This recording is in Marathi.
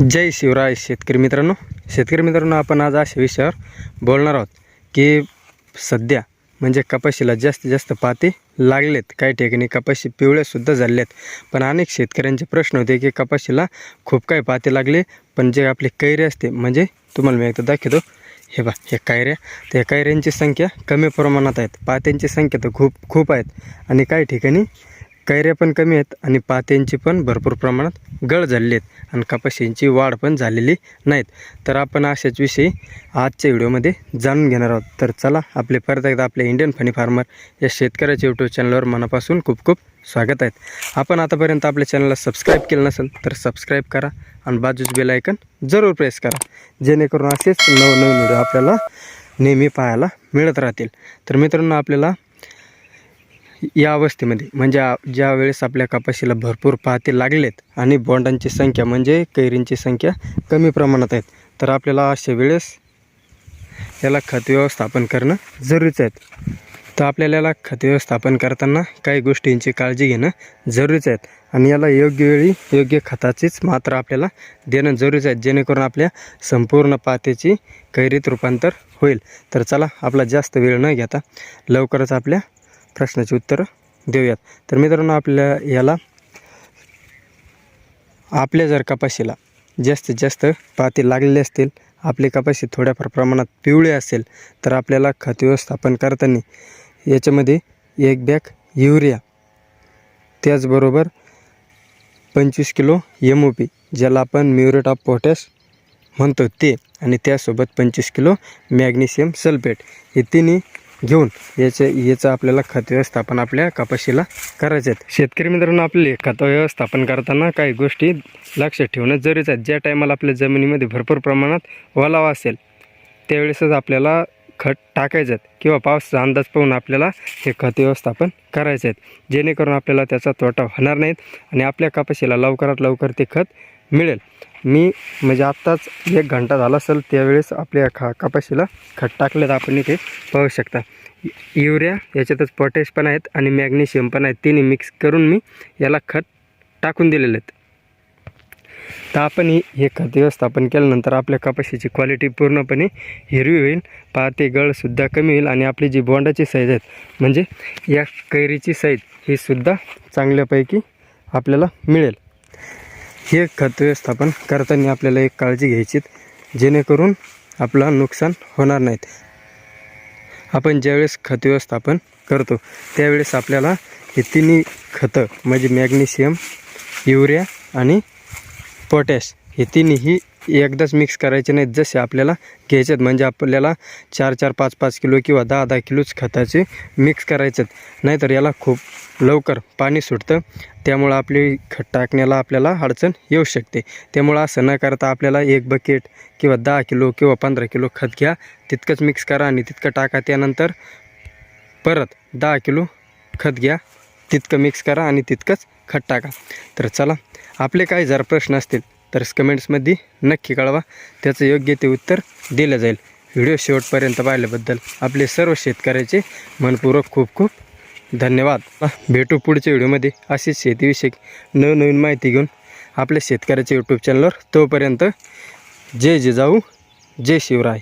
जय शिवराय शेतकरी मित्रांनो. शेतकरी मित्रांनो आपण आज अशा विषयावर बोलणार आहोत की सध्या म्हणजे कपाशीला जास्तीत जास्त पाते लागलेत. काही ठिकाणी कपाशी पिवळ्यासुद्धा आहेत पण अनेक शेतकऱ्यांचे प्रश्न होते की कपाशीला खूप काही पाते लागले पण जे आपले कैरे असते म्हणजे तुम्हाला मी एकदा दाखवतो. हे बा हे कायऱ्या त्या कायऱ्यांची संख्या कमी प्रमाणात आहेत. पात्यांची संख्या तर खूप खूप आहेत. आणि काही ठिकाणी कैऱ्या पण कमी आहेत आणि पात्यांची पण भरपूर प्रमाणात गळ झालेली आहेत आणि कपाशींची वाढ पण झालेली नाहीत. तर आपण अशाच विषयी आजच्या व्हिडिओमध्ये जाणून घेणार आहोत. तर चला आपले परत एकदा आपल्या इंडियन फनी फार्मर या शेतकऱ्याच्या यूट्यूब चॅनलवर मनापासून खूप खूप स्वागत आहेत आपण आतापर्यंत आपल्या चॅनलला सबस्क्राईब केलं नसेल तर सबस्क्राईब करा आणि बाजूच बेल आयकन जरूर प्रेस करा. जेणेकरून असेच नवनवीन व्हिडिओ आपल्याला नेहमी पाहायला मिळत राहतील. तर मित्रांनो आपल्याला या अवस्थेमध्ये म्हणजे आ- ज्या वेळेस आपल्या कपाशीला भरपूर पाहते लागलेत आणि बोंडांची संख्या म्हणजे कैरींची संख्या कमी प्रमाणात आहेत तर आपल्याला अशा वेळेस याला खत व्यवस्थापन करणं जरुरीचं आहे. तर आपल्याला याला खत व्यवस्थापन करताना काही गोष्टींची काळजी घेणं जरुरीचं आहे आणि याला योग्य वेळी योग्य खताचीच मात्र आपल्याला देणं जरुरीचं आहे जेणेकरून आपल्या संपूर्ण पातेची कैरीत रूपांतर होईल. तर चला आपला जास्त वेळ न घेता लवकरच आपल्या प्रश्नाची उत्तरं देऊयात. तर मित्रांनो आपल्या याला आपल्या जर कपाशीला जास्तीत जास्त पाती लागलेले असतील आपली कपाशी थोड्याफार प्रमाणात पिवळी असेल तर आपल्याला खत व्यवस्थापन करताना याच्यामध्ये एक बॅग युरिया त्याचबरोबर पंचवीस किलो एम ओ पी ज्याला आपण म्युरेट ऑफ पोटॅश म्हणतो ते आणि त्यासोबत पंचवीस किलो मॅग्नेशियम सल्फेट. हे तिन्ही घेऊन याचे याचं आपल्याला खत व्यवस्थापन आपल्या कपाशीला करायचे आहेत शेतकरी मित्रांनो आपले खत व्यवस्थापन करताना काही गोष्टी लक्षात ठेवणं जरुरीचं आहे. ज्या टायमाला आपल्या जमिनीमध्ये भरपूर प्रमाणात ओलावा असेल त्यावेळेसच आपल्याला खत टाकायचं आहेत किंवा पावसाचा अंदाज पाहून आपल्याला हे खत व्यवस्थापन करायचे आहेत जेणेकरून आपल्याला त्याचा तोटा होणार नाहीत आणि आपल्या कपाशीला लवकरात लवकर ते खत मिळेल. मी म्हणजे आत्ताच एक घंटा झाला असेल त्यावेळेस आपल्या खा कपाशीला खत टाकलेत आपण इथे. पाहू शकता. युरिया याच्यातच पोटॅश पण आहेत आणि मॅग्नेशियम पण आहेत. तिन्ही मिक्स करून मी याला खत टाकून दिलेले आहेत. तर आपण ही हे खत व्यवस्थापन केल्यानंतर आपल्या कपाशीची क्वालिटी पूर्णपणे हिरवी होईल. पाते गळसुद्धा कमी होईल आणि आपली जी बोंडाची साईज आहेत म्हणजे या कैरीची साईज ही सुद्धा चांगल्यापैकी आपल्याला मिळेल. हे खत व्यवस्थापन करताना आपल्याला एक काळजी घ्यायची जेणेकरून आपला नुकसान होणार नाहीत. आपण ज्यावेळेस खत व्यवस्थापन करतो त्यावेळेस आपल्याला हे तिन्ही खतं म्हणजे मॅग्नेशियम युरिया आणि पोटॅश हे तिन्ही एकदाच मिक्स करायचे नाहीत. जसे आपल्याला घ्यायचे आहेत. म्हणजे आपल्याला चार चार पाच पाच किलो किंवा दहा दहा किलोच खताचे मिक्स करायचे आहेत. नाहीतर याला खूप लवकर पाणी सुटतं. त्यामुळं आपली खत टाकण्याला आपल्याला अडचण येऊ शकते. त्यामुळं असं न करता आपल्याला एक बकेट किंवा दहा किलो किंवा पंधरा किलो खत घ्या. तितकंच मिक्स करा आणि तितकं टाका. त्यानंतर परत दहा किलो खत घ्या. तितकं मिक्स करा आणि तितकंच खत टाका. तर चला आपले काही जर प्रश्न असतील तर कमेंट्समध्ये नक्की कळवा. त्याचं योग्य ते उत्तर दिलं जाईल. व्हिडिओ शेवटपर्यंत पाहिल्याबद्दल आपले सर्व शेतकऱ्याचे मनपूर्वक खूप खूप धन्यवाद. भेटू पुढच्या व्हिडिओमध्ये अशीच शेतीविषयक नवनवीन माहिती घेऊन आपल्या शेतकऱ्याच्या यूट्यूब चॅनलवर तोपर्यंत जय जिजाऊ जय शिवराय.